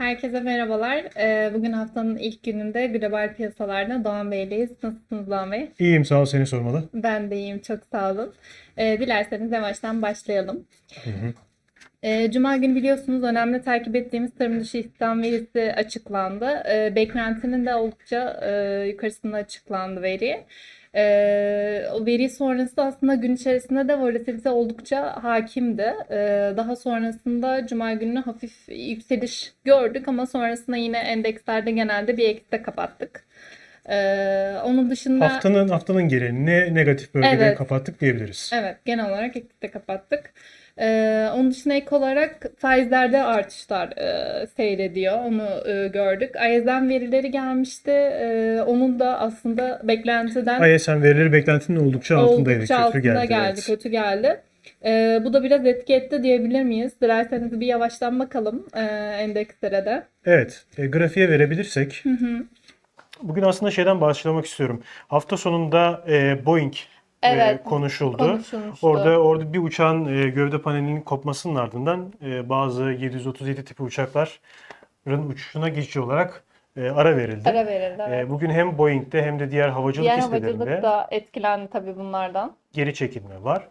Herkese merhabalar. Ee, Bugün haftanın ilk gününde global piyasalarda Doğan Bey'leyiz. Nasılsınız Doğan Bey? İyiyim sağ ol seni sormalı. Ben de iyiyim, çok sağ olun. Ee, Dilerseniz yavaştan başlayalım. Ee, Cuma günü biliyorsunuz önemli takip ettiğimiz tarım dışı istihdam verisi açıklandı. Beklentinin de oldukça e, yukarısında açıklandı veri. Ee, o veri sonrası aslında gün içerisinde de volatilite oldukça hakimdi. Ee, daha sonrasında Cuma günü hafif yükseliş gördük ama sonrasında yine endekslerde genelde bir ekste kapattık. Ee, onun dışında Haftanın haftanın genelini negatif bölgede Evet. kapattık diyebiliriz. Evet, genel olarak eksikte kapattık. Ee, onun dışında ek olarak faizlerde artışlar e, seyrediyor. Onu e, gördük. ISM verileri gelmişti. Ee, onun da aslında beklentiden ISM verileri beklentinin oldukça altındaydı. oldukça Kötü altında geldi. geldi, evet. kötü geldi. Ee, bu da biraz etki etti diyebilir miyiz? Dilerseniz bir yavaştan bakalım e, endekslere de. Evet, e, grafiğe verebilirsek. Hı hı. Bugün aslında şeyden başlamak istiyorum. Hafta sonunda e, Boeing e, Evet, konuşuldu. konuşulmuştu. Orada orada bir uçağın e, gövde panelinin kopmasının ardından e, bazı 737 tipi uçakların uçuşuna geçici olarak e, ara verildi. Ara verildi. E, Evet. bugün hem Boeing'de hem de diğer havacılık Diğer hisselerinde havacılık da etkilendi tabii bunlardan. geri çekilme var.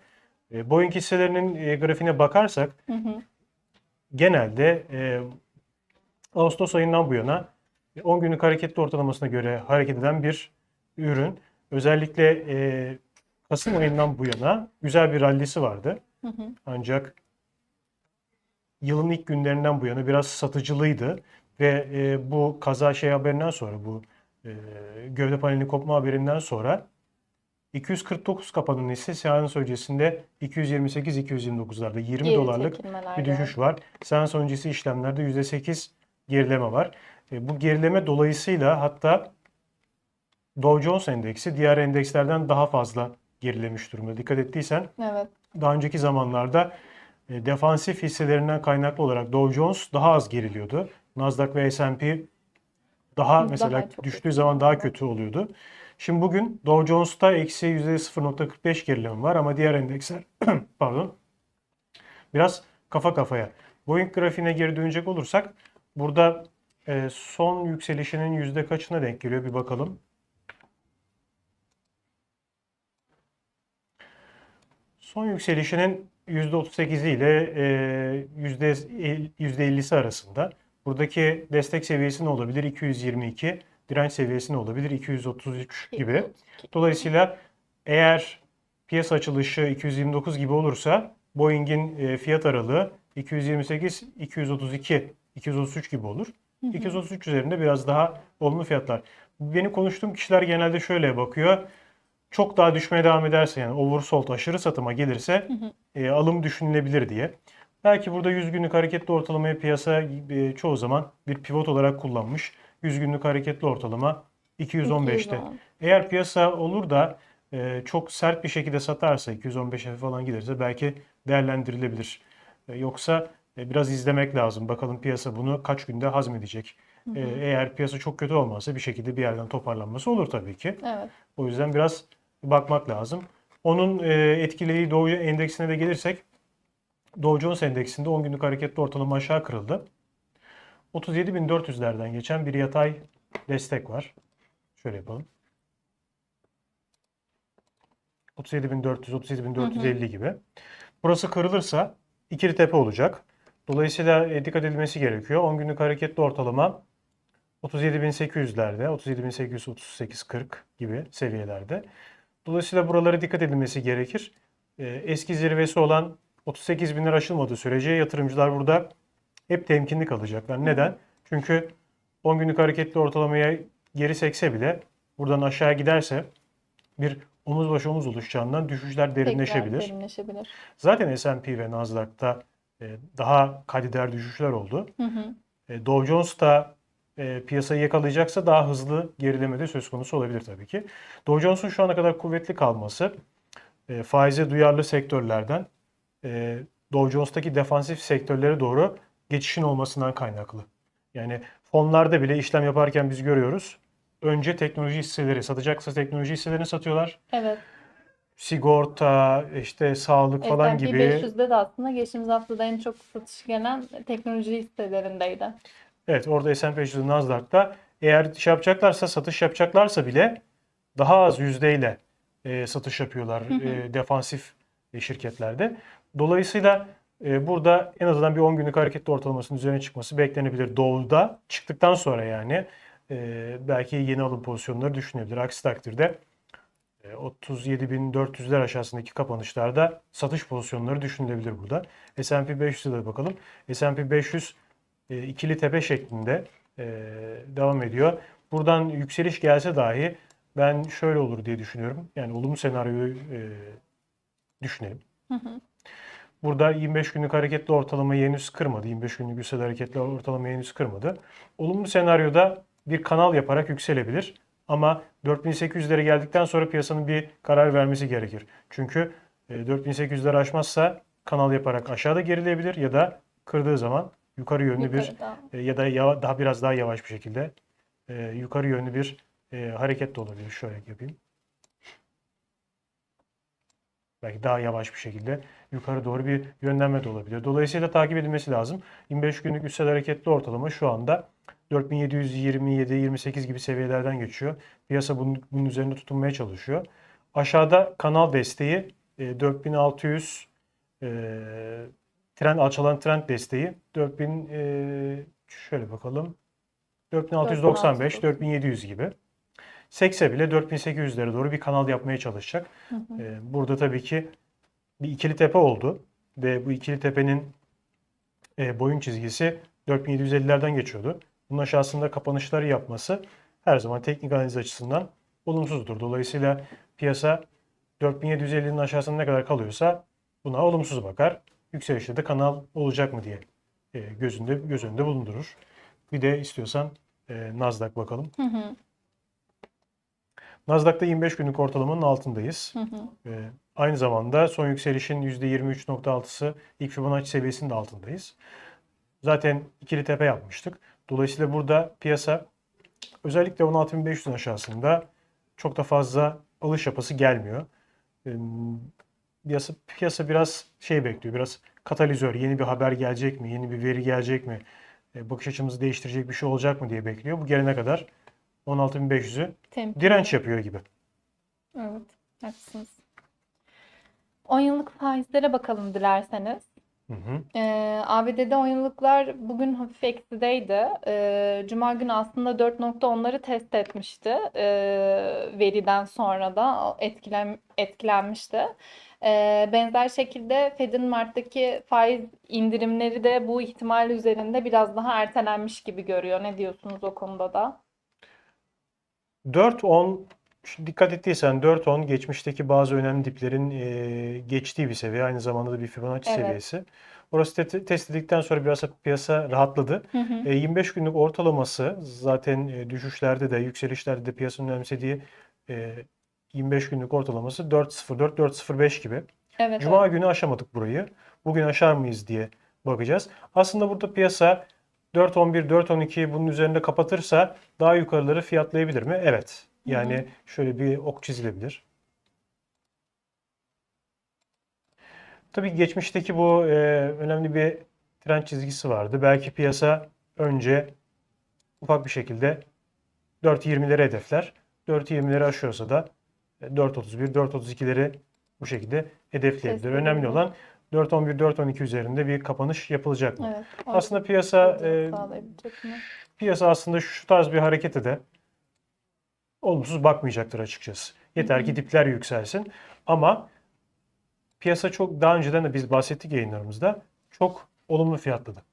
E, Boeing hisselerinin e, grafiğine bakarsak Hı hı. genelde e, Ağustos ayından bu yana e, 10 günlük hareketli ortalamasına göre hareket eden bir ürün. Özellikle e, Kasım ayından bu yana güzel bir rallisi vardı. Hı hı. Ancak yılın ilk günlerinden bu yana biraz satıcılıydı ve e, bu kaza şey haberinden sonra bu e, gövde panelinin kopma haberinden sonra 249 kapanan hisse seans öncesinde 228-229'larda 20 Geri dolarlık bir düşüş var. Seans öncesi işlemlerde %8 gerileme var. E, bu gerileme dolayısıyla hatta Dow Jones endeksi diğer endekslerden daha fazla gerilemiş durumda. Dikkat ettiysen Evet. daha önceki zamanlarda e, defansif hisselerinden kaynaklı olarak Dow Jones daha az geriliyordu. Nasdaq ve S&P daha Daha mesela çok düştüğü zaman daha kötü oluyordu. Şimdi bugün Dow Jones'ta eksi %0.45 gerileme var ama diğer endeksler pardon biraz kafa kafaya. Boeing grafiğine geri dönecek olursak burada e, son yükselişinin yüzde kaçına denk geliyor bir bakalım. Son yükselişinin %38'i ile e, yüzde 50'si arasında. Buradaki destek seviyesi ne olabilir? 222. Direnç seviyesi ne olabilir? 233 gibi. Dolayısıyla eğer piyasa açılışı 229 gibi olursa Boeing'in e, fiyat aralığı 228, 232, 233 gibi olur. 233 üzerinde biraz daha olumlu fiyatlar. Benim konuştuğum kişiler genelde şöyle bakıyor. Çok daha düşmeye devam ederse yani oversold aşırı satıma gelirse e, alım düşünülebilir diye. Belki burada 100 günlük hareketli ortalamayı piyasa e, çoğu zaman bir pivot olarak kullanmış. 100 günlük hareketli ortalama 215'te. 210. Eğer piyasa olur da e, çok sert bir şekilde satarsa 215'e falan giderse belki değerlendirilebilir. E, yoksa e, biraz izlemek lazım. Bakalım piyasa bunu kaç günde hazmedecek. E, eğer piyasa çok kötü olmazsa bir şekilde bir yerden toparlanması olur tabii ki. Evet. O yüzden biraz bakmak lazım. Onun e, etkilediği Dow endeksine de gelirsek Dow Jones endeksinde 10 günlük hareketli ortalama aşağı kırıldı. 37.400'lerden geçen bir yatay destek var. Şöyle yapalım. 37.400, 37.450 gibi. Burası kırılırsa ikili tepe olacak. Dolayısıyla e, dikkat edilmesi gerekiyor. 10 günlük hareketli ortalama 37.800'lerde, 37.800, 38.40 gibi seviyelerde. Dolayısıyla buralara dikkat edilmesi gerekir. Ee, Eski zirvesi olan 38.000'ler aşılmadığı sürece yatırımcılar burada hep temkinli kalacaklar. Neden? Çünkü 10 günlük hareketli ortalamaya geri sekse bile buradan aşağı giderse bir omuz başı omuz oluşacağından düşüşler Tekrar derinleşebilir. derinleşebilir. Zaten S&P ve Nasdaq'ta e, daha kaydeder düşüşler oldu. Hı hı. E, Dow Jones da e, piyasayı yakalayacaksa daha hızlı gerileme de söz konusu olabilir tabii ki. Dow Jones'un şu ana kadar kuvvetli kalması e, faize duyarlı sektörlerden e, Dow Jones'taki defansif sektörlere doğru geçişin olmasından kaynaklı. Yani fonlarda bile işlem yaparken biz görüyoruz. Önce teknoloji hisseleri satacaksa teknoloji hisselerini satıyorlar. Evet. Sigorta, işte sağlık falan S&P gibi 500'de de aslında geçtiğimiz haftada en çok satış gelen teknoloji hisselerindeydi. Evet orada S&P 500 Nasdaq'ta eğer şey yapacaklarsa satış yapacaklarsa bile daha az yüzdeyle e, satış yapıyorlar e, defansif e, şirketlerde. Dolayısıyla e, burada en azından bir 10 günlük hareketli ortalamasının üzerine çıkması beklenebilir. Doğuda çıktıktan sonra yani e, belki yeni alım pozisyonları düşünebilir. Aksi takdirde e, 37.400'ler aşağısındaki kapanışlarda satış pozisyonları düşünülebilir burada. S&P 500'e de bakalım. S&P 500 e, ikili tepe şeklinde e, devam ediyor. Buradan yükseliş gelse dahi ben şöyle olur diye düşünüyorum. Yani olumlu senaryoyu e, düşünelim. Burada 25 günlük hareketli ortalamayı henüz kırmadı. 25 günlük yüksel hareketli ortalamayı henüz kırmadı. Olumlu senaryoda bir kanal yaparak yükselebilir. Ama 4800'lere geldikten sonra piyasanın bir karar vermesi gerekir. Çünkü e, 4800'leri aşmazsa kanal yaparak aşağıda gerileyebilir ya da kırdığı zaman yukarı yönlü bir Yukarıda. e, ya da yava- daha biraz daha yavaş bir şekilde e, yukarı yönlü bir e, hareket de olabilir. Şöyle yapayım. Belki daha yavaş bir şekilde yukarı doğru bir yönlenme de olabilir. Dolayısıyla takip edilmesi lazım. 25 günlük üstel hareketli ortalama şu anda 4727-28 gibi seviyelerden geçiyor. Piyasa bunun, bunun üzerinde tutunmaya çalışıyor. Aşağıda kanal desteği e, 4600 e, trend alçalan trend desteği 4000 e, şöyle bakalım 4695 4700 gibi. Sekse bile 4800'lere doğru bir kanal yapmaya çalışacak. E, burada tabii ki bir ikili tepe oldu ve bu ikili tepenin e, boyun çizgisi 4750'lerden geçiyordu. Bunun aşağısında kapanışları yapması her zaman teknik analiz açısından olumsuzdur. Dolayısıyla piyasa 4750'nin aşağısında ne kadar kalıyorsa buna olumsuz bakar. Yükselişte de kanal olacak mı diye e, gözünde göz önünde bulundurur. Bir de istiyorsan e, Nasdaq bakalım. Hı hı, Nasdaq'ta 25 günlük ortalamanın altındayız. hı hı. E, aynı zamanda son yükselişin %23.6'sı ilk Fibonacci seviyesinin de altındayız. Zaten ikili tepe yapmıştık. Dolayısıyla burada piyasa özellikle 16.500'ün aşağısında çok da fazla alış yapası gelmiyor. E, Piyasa, piyasa biraz şey bekliyor, biraz katalizör, yeni bir haber gelecek mi, yeni bir veri gelecek mi, e, bakış açımızı değiştirecek bir şey olacak mı diye bekliyor. Bu gelene kadar 16.500'ü Temkinli. direnç yapıyor gibi. Evet, haklısınız. 10 yıllık faizlere bakalım dilerseniz. Hı hı. Ee, ABD'de 10 yıllıklar bugün hafif eksideydi. Ee, Cuma günü aslında 4.10'ları test etmişti. Ee, veriden sonra da etkilen, etkilenmişti. Ee, benzer şekilde Fed'in Mart'taki faiz indirimleri de bu ihtimal üzerinde biraz daha ertelenmiş gibi görüyor. Ne diyorsunuz o konuda da? 4.10 şu dikkat ettiysen 4.10 geçmişteki bazı önemli diplerin e, geçtiği bir seviye. Aynı zamanda da bir Fibonacci Evet. seviyesi. Orası te- test edildikten sonra biraz piyasa rahatladı. Hı hı. E, 25 günlük ortalaması zaten e, düşüşlerde de yükselişlerde de piyasanın önemsediği e, 25 günlük ortalaması 4.04 4.05 gibi. Evet, Cuma evet. günü aşamadık burayı. Bugün aşar mıyız diye bakacağız. Aslında burada piyasa 4.11 4.12 bunun üzerinde kapatırsa daha yukarıları fiyatlayabilir mi? Evet. Yani şöyle bir ok çizilebilir. Tabii geçmişteki bu e, önemli bir trend çizgisi vardı. Belki piyasa önce ufak bir şekilde 4.20'leri hedefler. 4.20'leri aşıyorsa da 4.31, 4.32'leri bu şekilde hedefleyebilir. Önemli olan 4.11, 4.12 üzerinde bir kapanış yapılacak mı? Evet. Aslında piyasa e, piyasa aslında şu tarz bir harekete de olumsuz bakmayacaktır açıkçası. Yeter ki dipler yükselsin. Ama piyasa çok daha önceden de biz bahsettik yayınlarımızda çok olumlu fiyatladı.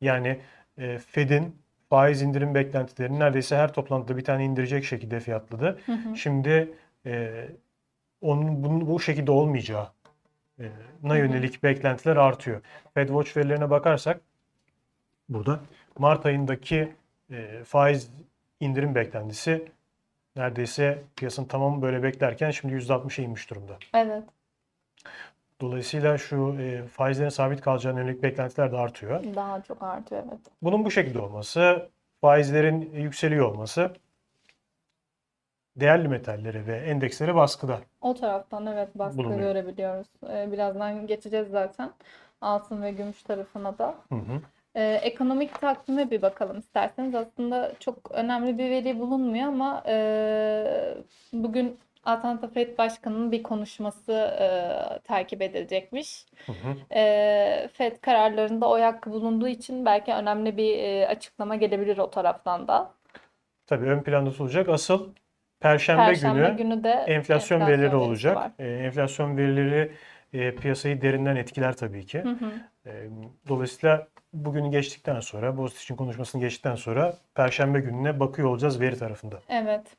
Yani e, Fed'in faiz indirim beklentilerini neredeyse her toplantıda bir tane indirecek şekilde fiyatladı. Hı hı. Şimdi e, onun bunun bu şekilde olmayacağı na yönelik beklentiler artıyor. Fed Watch verilerine bakarsak burada Mart ayındaki e, faiz indirim beklentisi neredeyse piyasanın tamamı böyle beklerken şimdi %60'a inmiş durumda. Evet. Dolayısıyla şu e, faizlerin sabit kalacağına yönelik beklentiler de artıyor. Daha çok artıyor evet. Bunun bu şekilde olması, faizlerin yükseliyor olması değerli metallere ve endekslere baskıda. O taraftan evet baskı Bulunuyor. görebiliyoruz. Ee, birazdan geçeceğiz zaten altın ve gümüş tarafına da. Hı hı. Ee, ekonomik takvime bir bakalım isterseniz. Aslında çok önemli bir veri bulunmuyor ama e, bugün Atlanta Fed Başkanı'nın bir konuşması e, takip edilecekmiş. Hı hı. E, Fed kararlarında oy hakkı bulunduğu için belki önemli bir e, açıklama gelebilir o taraftan da. Tabii ön planda tutulacak. Asıl Perşembe, Perşembe günü günü de enflasyon enflasyon verileri olacak. var. E, enflasyon verileri e, piyasayı derinden etkiler tabii ki. Hı hı. E, dolayısıyla bugünü geçtikten sonra, Bozut için konuşmasını geçtikten sonra Perşembe gününe bakıyor olacağız veri tarafında. Evet.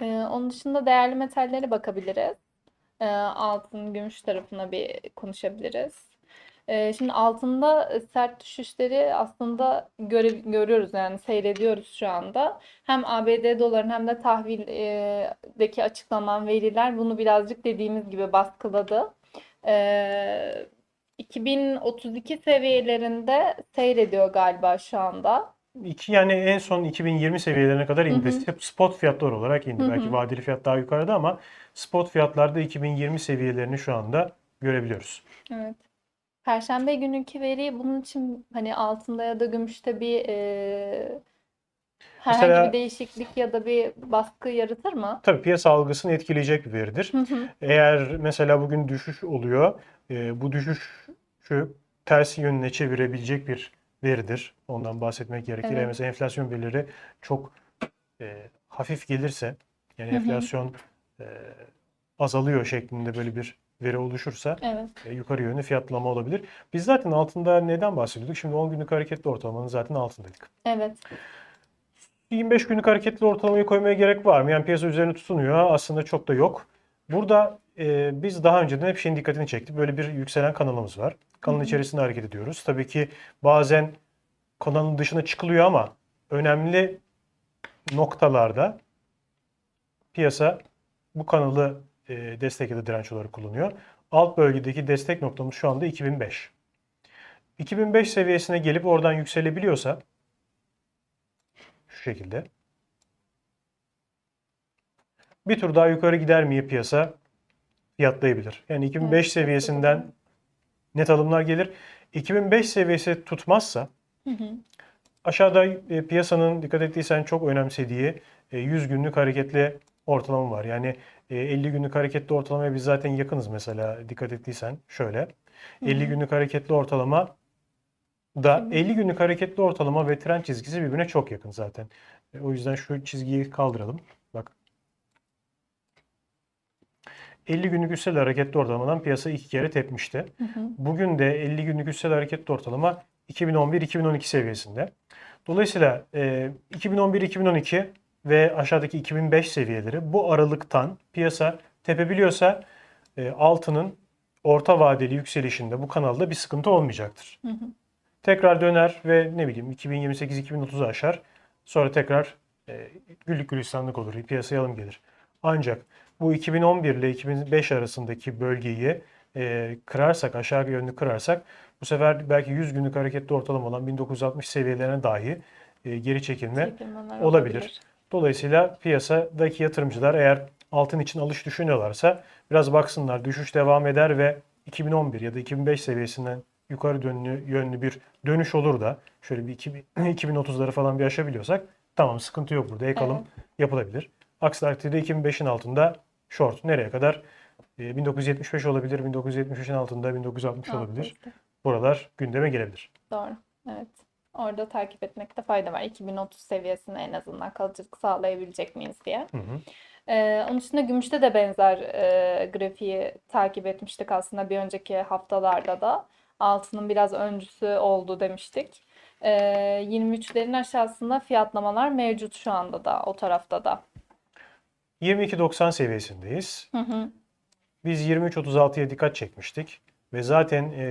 Ee, onun dışında değerli metallere bakabiliriz. Ee, altın, gümüş tarafına bir konuşabiliriz. Ee, şimdi altında sert düşüşleri aslında göre, görüyoruz yani seyrediyoruz şu anda. Hem ABD doların hem de tahvildeki açıklanan veriler bunu birazcık dediğimiz gibi baskıladı. Ee, 2032 seviyelerinde seyrediyor galiba şu anda. İki, yani en son 2020 seviyelerine kadar Hı indi. hı. Hep spot fiyatlar olarak indi. Hı hı. Belki vadeli fiyat daha yukarıda ama spot fiyatlarda 2020 seviyelerini şu anda görebiliyoruz. Evet. Perşembe günkü veri bunun için hani altında ya da gümüşte bir e, herhangi Mesela- bir değişiklik ya da bir baskı yaratır mı? Tabii piyasa algısını etkileyecek bir veridir. Hı hı. Eğer mesela bugün düşüş oluyor, e, bu düşüşü ters yönüne çevirebilecek bir veridir. Ondan bahsetmek gerekir. Evet. Eğer mesela enflasyon verileri çok e, hafif gelirse, yani Hı hı. enflasyon e, azalıyor şeklinde böyle bir veri oluşursa Evet. e, yukarı yönlü fiyatlama olabilir. Biz zaten altında neden bahsediyorduk? Şimdi 10 günlük hareketli ortalamanın zaten altındaydık. Evet. 25 günlük hareketli ortalamayı koymaya gerek var mı? Yani piyasa üzerine tutunuyor. Aslında çok da yok. Burada e, biz daha önceden hep şeyin dikkatini çektik. Böyle bir yükselen kanalımız var. Kanalın içerisinde hareket ediyoruz. Tabii ki bazen kanalın dışına çıkılıyor ama önemli noktalarda piyasa bu kanalı e, destek ya da direnç olarak kullanıyor. Alt bölgedeki destek noktamız şu anda 2005. 2005 seviyesine gelip oradan yükselebiliyorsa şu şekilde. Bir tur daha yukarı gider mi piyasa fiyatlayabilir. Yani 2005 Evet, seviyesinden net alımlar gelir. 2005 seviyesi tutmazsa Hı hı. aşağıda e, piyasanın dikkat ettiysen çok önemsediği e, 100 günlük hareketli ortalama var. Yani e, 50 günlük hareketli ortalamaya biz zaten yakınız mesela dikkat ettiysen şöyle. Hı 50 hı. günlük hareketli ortalama da Şimdi- 50 günlük hareketli ortalama ve trend çizgisi birbirine çok yakın zaten. E, O yüzden şu çizgiyi kaldıralım. Bak. 50 günlük üstel hareketli ortalamadan piyasa iki kere tepmişti. Hı hı. Bugün de 50 günlük üstel hareketli ortalama 2011-2012 seviyesinde. Dolayısıyla e, 2011-2012 ve aşağıdaki 2005 seviyeleri bu aralıktan piyasa tepebiliyorsa e, altının orta vadeli yükselişinde bu kanalda bir sıkıntı olmayacaktır. Hı hı. Tekrar döner ve ne bileyim 2028-2030'u aşar. Sonra tekrar e, güllük gülistanlık olur. Piyasaya alım gelir. Ancak bu 2011 ile 2005 arasındaki bölgeyi e, kırarsak, aşağı yönlü kırarsak bu sefer belki 100 günlük hareketli ortalama olan 1960 seviyelerine dahi e, geri çekilme Çekilmeler olabilir. Dolayısıyla piyasadaki yatırımcılar eğer altın için alış düşünüyorlarsa biraz baksınlar düşüş devam eder ve 2011 ya da 2005 seviyesinden yukarı yönlü, yönlü bir dönüş olur da şöyle bir 2000 2030'ları falan bir aşabiliyorsak tamam sıkıntı yok burada ek alım yapılabilir. Aksi takdirde 2005'in altında short nereye kadar? E, 1975 olabilir, 1975'in altında 1960 Altı olabilir. Buralar gündeme gelebilir. Doğru. Evet. Orada takip etmekte fayda var. 2030 seviyesine en azından kalıcılık sağlayabilecek miyiz diye. Hı hı. Ee, onun dışında gümüşte de benzer e, grafiği takip etmiştik aslında bir önceki haftalarda da. Altının biraz öncüsü oldu demiştik. Ee, 23'lerin aşağısında fiyatlamalar mevcut şu anda da o tarafta da. 22.90 seviyesindeyiz. Hı hı. Biz 23.36'ya dikkat çekmiştik ve zaten e,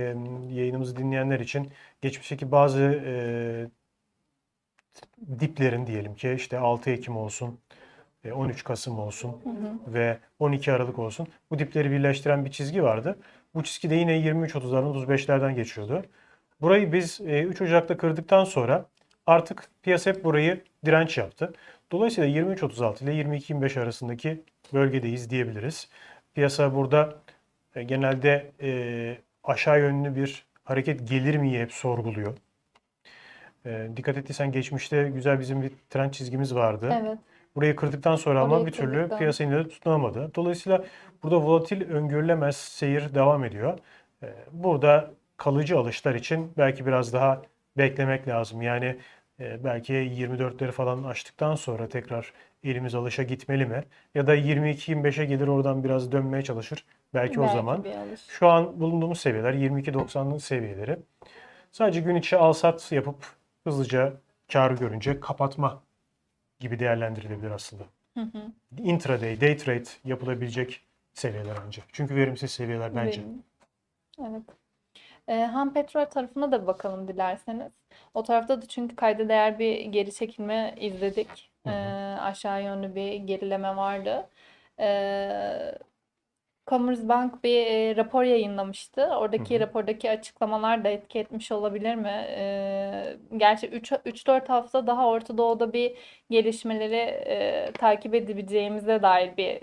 yayınımızı dinleyenler için geçmişteki bazı e, diplerin diyelim ki işte 6 Ekim olsun, e, 13 Kasım olsun Hı hı. ve 12 Aralık olsun. Bu dipleri birleştiren bir çizgi vardı. Bu çizgi de yine 23.30'lardan 35'lerden geçiyordu. Burayı biz e, 3 Ocak'ta kırdıktan sonra artık piyasa hep burayı direnç yaptı. Dolayısıyla 23.36 ile 22.25 arasındaki bölgedeyiz diyebiliriz. Piyasa burada e, genelde e, aşağı yönlü bir hareket gelir mi hep sorguluyor. E, dikkat ettiysen geçmişte güzel bizim bir trend çizgimiz vardı. Evet. Burayı kırdıktan sonra ama Orayı bir türlü kırdıktan. piyasa de tutunamadı. Dolayısıyla burada volatil öngörülemez seyir devam ediyor. Ee, Burada kalıcı alışlar için belki biraz daha beklemek lazım. Yani e, belki 24'leri falan açtıktan sonra tekrar elimiz alışa gitmeli mi? Ya da 22-25'e gelir oradan biraz dönmeye çalışır. Belki o Belki zaman. bir alış. Şu an bulunduğumuz seviyeler 22.90'ın seviyeleri. Sadece gün içi al-sat yapıp hızlıca karı görünce kapatma gibi değerlendirilebilir aslında. Hı hı. Intraday, day trade yapılabilecek seviyeler ancak. Çünkü verimsiz seviyeler bence. Verim. Evet. Ee, ham petrol tarafına da bakalım dilerseniz. O tarafta da çünkü kayda değer bir geri çekilme izledik. Ee, aşağı yönlü bir gerileme vardı. Ee, Commerzbank bir e, rapor yayınlamıştı. Oradaki Hı hı. rapordaki açıklamalar da etki etmiş olabilir mi? Ee, gerçi 3-4 hafta daha Orta Doğu'da bir gelişmeleri e, takip edebileceğimize dair bir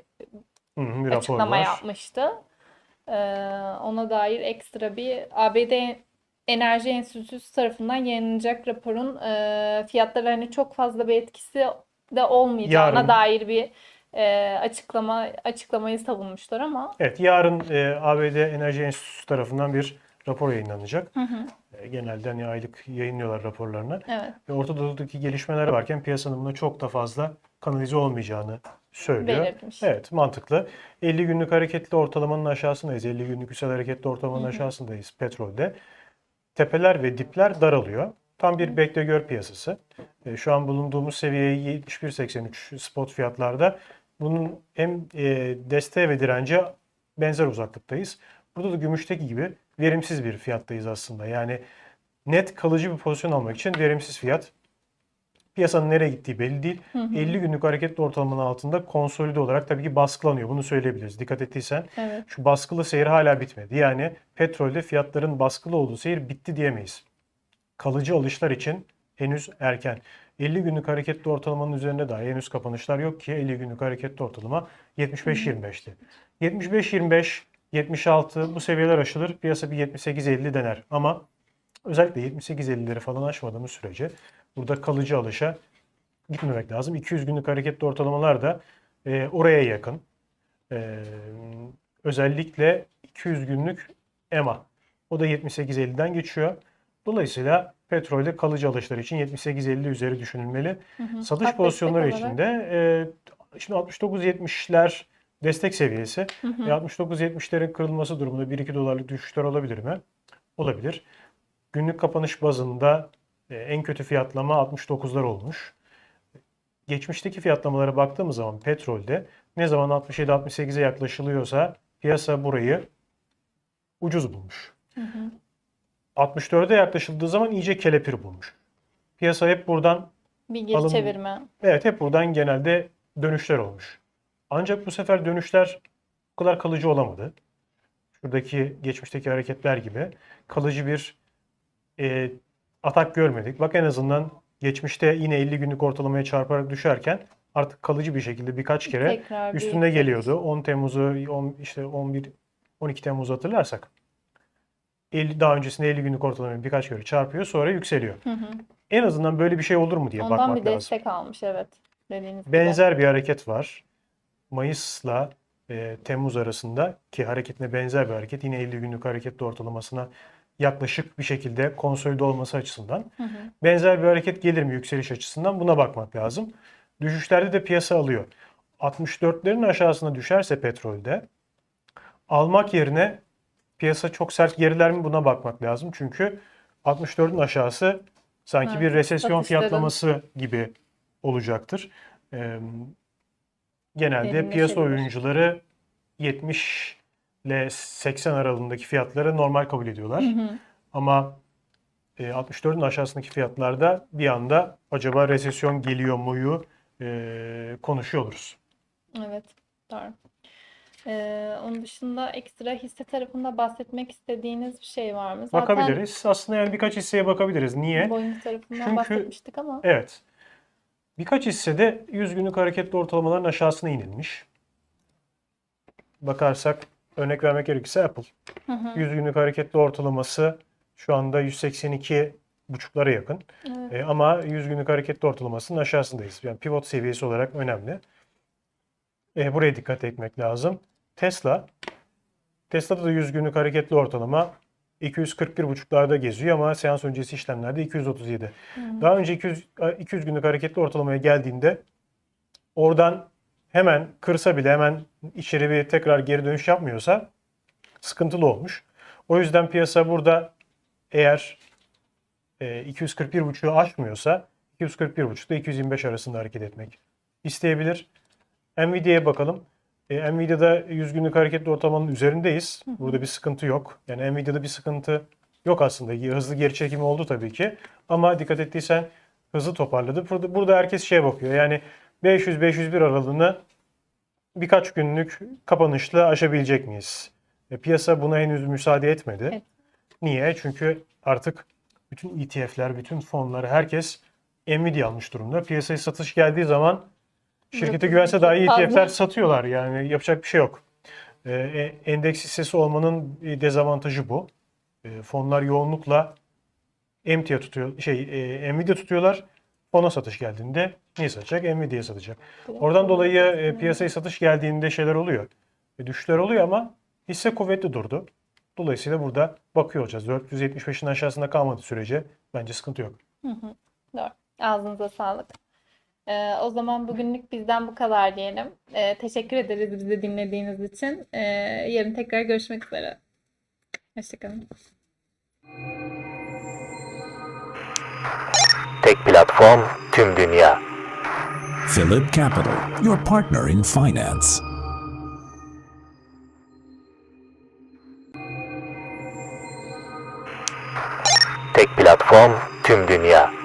bir açıklama var. yapmıştı. Ee, ona dair ekstra bir ABD Enerji Enstitüsü tarafından yayınlanacak raporun e, fiyatlara hani çok fazla bir etkisi de olmayacağına Yarın. dair bir e, açıklama açıklamayı savunmuşlar ama Evet, yarın e, ABD Enerji Enstitüsü tarafından bir rapor yayınlanacak. Hı hı, E, genelde hani aylık yayınlıyorlar raporlarını. evet Ve Orta Doğu'daki gelişmeler varken piyasanın buna çok da fazla kanalize olmayacağını söylüyor. belirtmiş. Evet, mantıklı. 50 günlük hareketli ortalamanın aşağısındayız. 50 günlük üstel hareketli ortalamanın Hı hı. aşağısındayız petrolde. Tepeler ve dipler daralıyor. Tam bir bekle gör piyasası. E, Şu an bulunduğumuz seviye 71.83 spot fiyatlarda. Bunun hem e, desteğe ve dirence benzer uzaklıktayız. Burada da gümüşteki gibi verimsiz bir fiyattayız aslında. Yani net kalıcı bir pozisyon almak için verimsiz fiyat. Piyasanın nereye gittiği belli değil. Hı hı, 50 günlük hareketli ortalamanın altında konsolide olarak tabii ki baskılanıyor. Bunu söyleyebiliriz. Dikkat ettiysen evet. şu baskılı seyir hala bitmedi. Yani petrolde fiyatların baskılı olduğu seyir bitti diyemeyiz. Kalıcı alışlar için henüz erken. 50 günlük hareketli ortalamanın üzerinde daha henüz kapanışlar yok ki 50 günlük hareketli ortalama 75-25'ti. 75-25, 76 bu seviyeler aşılır. Piyasa bir 78-50 dener. Ama özellikle 78-50'leri falan aşmadığımız sürece burada kalıcı alışa gitmemek lazım. 200 günlük hareketli ortalamalar da e, oraya yakın. E, özellikle 200 günlük EMA. O da 78.50'den geçiyor. Dolayısıyla petrolde kalıcı alışlar için 78.50 üzeri düşünülmeli. Hı hı. Satış Kat pozisyonları için de e, şimdi 69.70'ler destek seviyesi. Hı hı. E, 69.70'lerin kırılması durumunda 1-2 dolarlık düşüşler olabilir mi? Olabilir. Günlük kapanış bazında e, en kötü fiyatlama 69'lar olmuş. Geçmişteki fiyatlamalara baktığımız zaman petrolde ne zaman 67-68'e yaklaşılıyorsa piyasa burayı ucuz bulmuş. Hı hı. 64'e yaklaşıldığı zaman iyice kelepir bulmuş. Piyasa hep buradan Bir geri Alım- çevirme. Evet hep buradan genelde dönüşler olmuş. Ancak bu sefer dönüşler bu kadar kalıcı olamadı. Şuradaki geçmişteki hareketler gibi kalıcı bir e, atak görmedik. Bak en azından geçmişte yine 50 günlük ortalamaya çarparak düşerken artık kalıcı bir şekilde birkaç kere Tekrar bir üstünde geliyordu. 10 Temmuz'u 10 işte 11 12 Temmuz'u hatırlarsak 50 daha öncesinde 50 günlük ortalamayı birkaç kere çarpıyor sonra yükseliyor. Hı hı. En azından böyle bir şey olur mu diye Ondan bakmak bir lazım. destek almış evet. Dediğiniz gibi. Benzer bir hareket var. Mayıs'la e, Temmuz arasında ki hareketine benzer bir hareket. Yine 50 günlük hareketli ortalamasına yaklaşık bir şekilde konsolide olması açısından. Hı hı. Benzer bir hareket gelir mi yükseliş açısından buna bakmak lazım. Düşüşlerde de piyasa alıyor. 64'lerin aşağısına düşerse petrolde almak yerine piyasa çok sert geriler mi buna bakmak lazım. Çünkü 64'ün aşağısı sanki Evet, bir resesyon fiyatlaması gibi olacaktır. Ee, genelde piyasa oyuncuları 70 ile 80 aralığındaki fiyatları normal kabul ediyorlar. Hı hı. Ama e, 64'ün aşağısındaki fiyatlarda bir anda acaba resesyon geliyor muyu e, konuşuyor oluruz. Evet, doğru. Ee, onun dışında ekstra hisse tarafında bahsetmek istediğiniz bir şey var mı? Zaten Bakabiliriz. Aslında yani birkaç hisseye bakabiliriz. Niye? Boeing tarafından Çünkü- bahsetmiştik ama. Evet. Birkaç hissede 100 günlük hareketli ortalamaların aşağısına inilmiş. Bakarsak örnek vermek gerekirse Apple. Hı hı. 100 günlük hareketli ortalaması şu anda 182 buçuklara yakın. Evet. E, ama 100 günlük hareketli ortalamasının aşağısındayız. Yani pivot seviyesi olarak önemli. E, buraya dikkat etmek lazım. Tesla, Tesla'da da 100 günlük hareketli ortalama 241.5'larda geziyor ama seans öncesi işlemlerde 237. Daha önce 200, 200 günlük hareketli ortalamaya geldiğinde oradan hemen kırsa bile hemen içeri bir tekrar geri dönüş yapmıyorsa sıkıntılı olmuş. O yüzden piyasa burada eğer e, 241.5'ü aşmıyorsa 241.5 ile 225 arasında hareket etmek isteyebilir. Nvidia'ya bakalım. E, Nvidia'da 100 günlük hareketli ortalamanın üzerindeyiz. Burada bir sıkıntı yok. Yani Nvidia'da bir sıkıntı yok aslında. Hızlı geri çekimi oldu tabii ki. Ama dikkat ettiysen hızlı toparladı. Burada, burada herkes şeye bakıyor. Yani 500-501 aralığını birkaç günlük kapanışla aşabilecek miyiz? E, piyasa buna henüz müsaade etmedi. Evet. Niye? Çünkü artık bütün ETF'ler, bütün fonlar, herkes Nvidia almış durumda. Piyasaya satış geldiği zaman şirkete güvense şey kalmıyor. ETF'ler satıyorlar. Yani yapacak bir şey yok. E, e, endeks hissesi olmanın dezavantajı bu. E, fonlar yoğunlukla emtia tutuyor, şey, e, Nvidia tutuyorlar. Fona satış geldiğinde neyi satacak? Nvidia'ya satacak. Oradan dolayı e, piyasaya satış geldiğinde şeyler oluyor. E, düşüşler oluyor ama hisse kuvvetli durdu. Dolayısıyla burada bakıyor olacağız. 475'in aşağısında kalmadığı sürece bence sıkıntı yok. Doğru. Ağzınıza sağlık. Ee, o zaman bugünlük bizden bu kadar diyelim. Ee, teşekkür ederiz bizi dinlediğiniz için. Ee, yarın tekrar görüşmek üzere. Hoşçakalın. Tek platform tüm dünya. Philip Capital, your partner in finance. Tek platform tüm dünya.